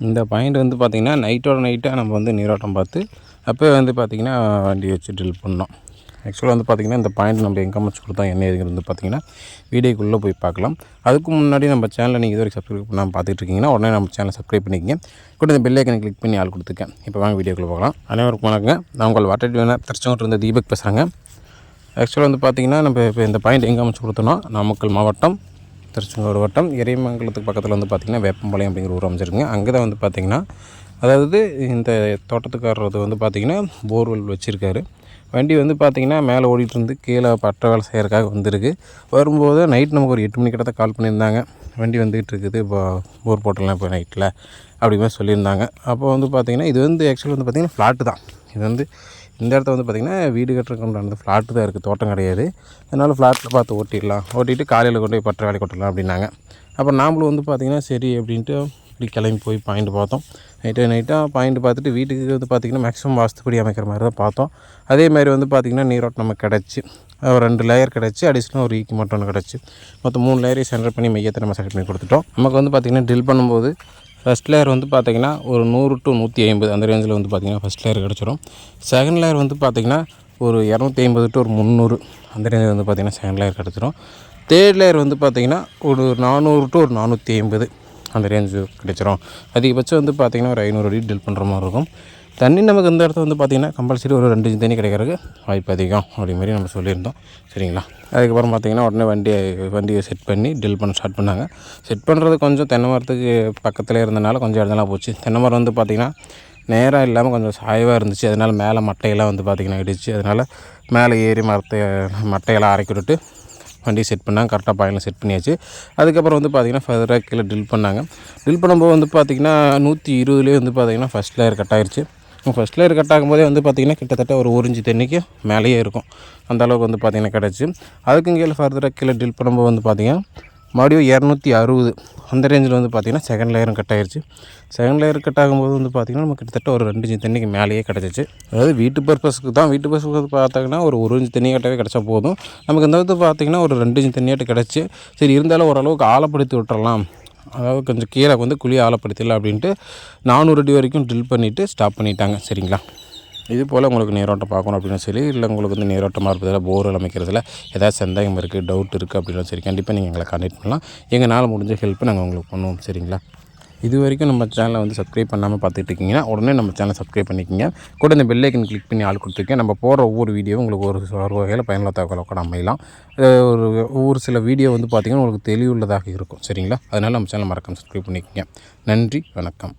இந்த பாயிண்ட் வந்து பார்த்திங்கன்னா நைட்டோட நைட்டாக நம்ம வந்து நீரோட்டம் பார்த்து அப்போ வந்து பார்த்திங்கன்னா வண்டி வச்சு ட்ரில் பண்ணோம். ஆக்சுவலாக வந்து பார்த்திங்கன்னா இந்த பாயிண்ட் நம்ம எங்கே அமைச்சு கொடுத்தோம் என்ன ஏதுங்கிறது வந்து பார்த்திங்கன்னா வீடியோக்குள்ளே போய் பார்க்கலாம். அதுக்கு முன்னாடி நம்ம சேனலை நீங்கள் வரைக்கும் சப்ஸ்கிரைப் பண்ணாமல் பார்த்துட்டு இருக்கீங்கன்னா உடனே நம்ம சேனலை சப்ஸ்கிரைப் பண்ணிக்கங்க. கூட இந்த பெல்லைக்கனை கிளிக் பண்ணி ஆள் கொடுத்துருக்கேன் இப்போ வாங்க வீடியோக்குள்ளே போகலாம். அனைவருக்கும் வணக்கங்க. நான் உங்கள் வாட்டர் டியூனர் திருச்செங்கோட்டு இருந்த தீபக் பேசுகிறேங்க ஆக்சுவலாக வந்து பார்த்திங்கன்னா நம்ம இப்போ இந்த பாயிண்ட் எங்கே அமைச்சு கொடுத்தோன்னா நாமக்கல் மாவட்டம் திருச்செங்கோடு வட்டம் இறைமங்கலத்துக்கு பக்கத்தில் வந்து பார்த்திங்கன்னா வேப்பம்பாளையம் அப்படிங்கிற ஊர் அமைச்சிருக்குங்க அங்கே தான் வந்து பார்த்திங்கன்னா அதாவது இந்த தோட்டத்துக்காரர் வந்து பார்த்திங்கன்னா போர்வெல் வச்சுருக்காரு. வண்டி வந்து பார்த்திங்கன்னா மேலே ஓடிட்டு இருந்து கீழே பற்ற வேலை செய்கிறக்காக வந்திருக்கு. வரும்போது நைட் நமக்கு ஒரு எட்டு மணி கிட்ட கால் பண்ணியிருந்தாங்க. வண்டி வந்துகிட்டு இருக்குது இப்போ போர் போட்டலாம் இப்போ நைட்டில் அப்படி மாதிரி சொல்லியிருந்தாங்க. அப்போ வந்து பார்த்திங்கன்னா இது வந்து ஆக்சுவலி வந்து பார்த்திங்கன்னா ஃப்ளாட்டு தான். இது வந்து இந்த இடத்த வந்து பார்த்திங்கன்னா வீடு கட்டுறதுக்கு அந்த ஃப்ளாட்டு தான் இருக்குது தோட்டம் கிடையாது. அதனால் ஃப்ளாட்டில் பார்த்து ஓட்டிடலாம். ஓட்டிட்டு காலையில் கொண்டு போய் பற்ற வேலை கொட்டலாம் அப்படின்னாங்க. அப்புறம் நாமளும் வந்து பார்த்திங்கன்னா சரி அப்படின்ட்டு இப்படி கிளம்பி போய் பாயிண்ட் பார்த்தோம். நைட்டு நைட்டாக பாயிண்ட் பார்த்துட்டு வீட்டுக்கு வந்து பார்த்திங்கன்னா மேக்ஸிமம் வாஸ்துப்படி அமைக்கிற மாதிரி தான் பார்த்தோம். அதே மாதிரி வந்து பார்த்திங்கன்னா நீரோட்டம் நமக்கு கிடச்சி. ஒரு ரெண்டு லேயர் கிடச்சி அடிஷ்னலாக ஒரு ஈக்கி மட்டும் ஒன்று கிடச்சி. மொத்தம் மூணு லேயரையும் சென்டர் பண்ணி மையத்தை நம்ம செலக்ட் பண்ணி கொடுத்துட்டோம். நமக்கு வந்து பார்த்திங்கன்னா ட்ரில் பண்ணும்போது ஃபஸ்ட் லேயர் வந்து பார்த்திங்கன்னா ஒரு நூறு டு நூற்றி ஐம்பது அந்த ரேஞ்சில் வந்து பார்த்திங்கன்னா ஃபஸ்ட் லேயர் கிடச்சிரும். செகண்ட் லேயர் வந்து பார்த்திங்கன்னா ஒரு இரநூத்தி ஐம்பது டு ஒரு முந்நூறு அந்த ரேஞ்சில் வந்து பார்த்திங்கன்னா செகண்ட் லேயர் கிடச்சிரும். தேர்ட் லேயர் வந்து பார்த்திங்கன்னா ஒரு நானூறு டு ஒரு நானூற்றி ஐம்பது அந்த ரேஞ்சு கிடச்சிரும். அதிகபட்சம் வந்து பார்த்திங்கன்னா ஒரு ஐநூறு அடி டில் பண்ணுற மாதிரி இருக்கும். தண்ணி நமக்கு இந்த இடத்துல வந்து பார்த்திங்கன்னா கம்பல்சரி ஒரு ரெண்டு தண்ணி கிடைக்கிறதுக்கு வாய்ப்பு அதிகம் அப்படி மாதிரி நம்ம சொல்லியிருந்தோம். சரிங்களா? அதுக்கப்புறம் பார்த்திங்கன்னா உடனே வண்டியை வண்டியை செட் பண்ணி டில் பண்ண ஸ்டார்ட் பண்ணாங்க. செட் பண்ணுறது கொஞ்சம் தென்னை மரத்துக்கு பக்கத்தில் இருந்தனால கொஞ்சம் இடம்லாம் போச்சு. தென்னை மரம் வந்து பார்த்திங்கன்னா நேராக இல்லாமல் கொஞ்சம் சாய்வாக இருந்துச்சு. அதனால் மேலே மட்டையெல்லாம் வந்து பார்த்திங்கன்னா இடிச்சு அதனால் மேலே ஏறி மரத்தை மட்டையெல்லாம் அரைக்கி விட்டுட்டு வண்டி செட் பண்ணாங்க. கரெக்டாக பாயிண்டில் செட் பண்ணியாச்சு. அதுக்கப்புறம் வந்து பார்த்திங்கன்னா ஃபர்தராக கீழே ட்ரில் பண்ணாங்க. ட்ரில் பண்ணும்போது வந்து பார்த்திங்கன்னா நூற்றி இருபதுலேயே வந்து பார்த்திங்கன்னா ஃபஸ்ட் லேயர் கட் ஆயிடுச்சு ஃபஸ்ட் லேயர் கட் ஆகும்போதே வந்து பார்த்திங்கன்னா கிட்டத்தட்ட ஒரு ஒரு தண்ணிக்கு மேலேயே இருக்கும். அந்த அளவுக்கு வந்து பார்த்திங்கன்னா கிடச்சி. அதுக்கும் கீழே ஃபர்தராக கீழே டில் பண்ணும்போது வந்து பார்த்திங்கன்னா மறுபடியும் இரநூத்தி அறுபது. அந்த ரேஞ்சில் வந்து பார்த்திங்கன்னா செகண்ட் லேயரும் கட் ஆயிடுச்சு செகண்ட் லேயர் கட் ஆகும்போது வந்து பார்த்திங்கன்னா நம்ம கிட்டத்தட்ட ஒரு ரெண்டு இன்ச்சு தண்ணிக்கு மேலேயே கிடச்சிச்சு. அதாவது வீட்டு பர்பஸ்க்கு தான் வீட்டு பர்பஸ்க்கு பார்த்தாங்கன்னா ஒரு ஒரு இன்ச்சு தண்ணி கட்டவே கிடச்சா போதும். நமக்கு இந்த வந்து பார்த்திங்கன்னா ஒரு ரெண்டு இன்ச்சு தண்ணியாட்டு கிடச்சி. சரி இருந்தாலும் ஓரளவுக்கு ஆழப்படுத்தி விட்டுறலாம். அதாவது கொஞ்சம் கீழே வந்து குழி ஆழப்படுத்தலை அப்படின்ட்டு நானூறு அடி வரைக்கும் ட்ரில் பண்ணிவிட்டு ஸ்டாப் பண்ணிட்டாங்க. சரிங்களா? இது போல் உங்களுக்கு நீரோட்டம் பார்க்கணும் அப்படின்னு சொல்லி இல்லை உங்களுக்கு வந்து நீரோட்டமாக இருப்பதில் போர் அமைக்கிறதுல ஏதாவது சந்தேகம் இருக்குது டவுட் இருக்குது அப்படின்னா சரி கண்டிப்பாக நீங்கள் எங்களை கான்டெக்ட் பண்ணலாம். எங்களால் முடிஞ்ச ஹெல்ப் நாங்கள் உங்களுக்கு பண்ணுவோம். சரிங்களா? இது வரைக்கும் நம்ம சேனலை வந்து சப்ஸ்கிரைப் பண்ணாமல் பார்த்துட்டு இருக்கீங்கன்னா உடனே நம்ம சேனலை சப்ஸ்கிரைப் பண்ணிக்கோங்க. கூட இந்த பெல்லைக்கன் கிளிக் பண்ணி ஆள் கொடுத்துருக்கேன். நம்ம போகிற ஒவ்வொரு வீடியோவும் உங்களுக்கு ஒரு ஒரு வகையில் பயனுள்ள தகவலை கூட அமையலாம். ஒரு ஒவ்வொரு சில வீடியோ வந்து பார்த்திங்கன்னா உங்களுக்கு தெளிவுள்ளதாக இருக்கும். சரிங்களா? அதனால் நம்ம சேனல் மறக்காமல் சப்ஸ்கிரைப் பண்ணிக்கோங்க. நன்றி வணக்கம்.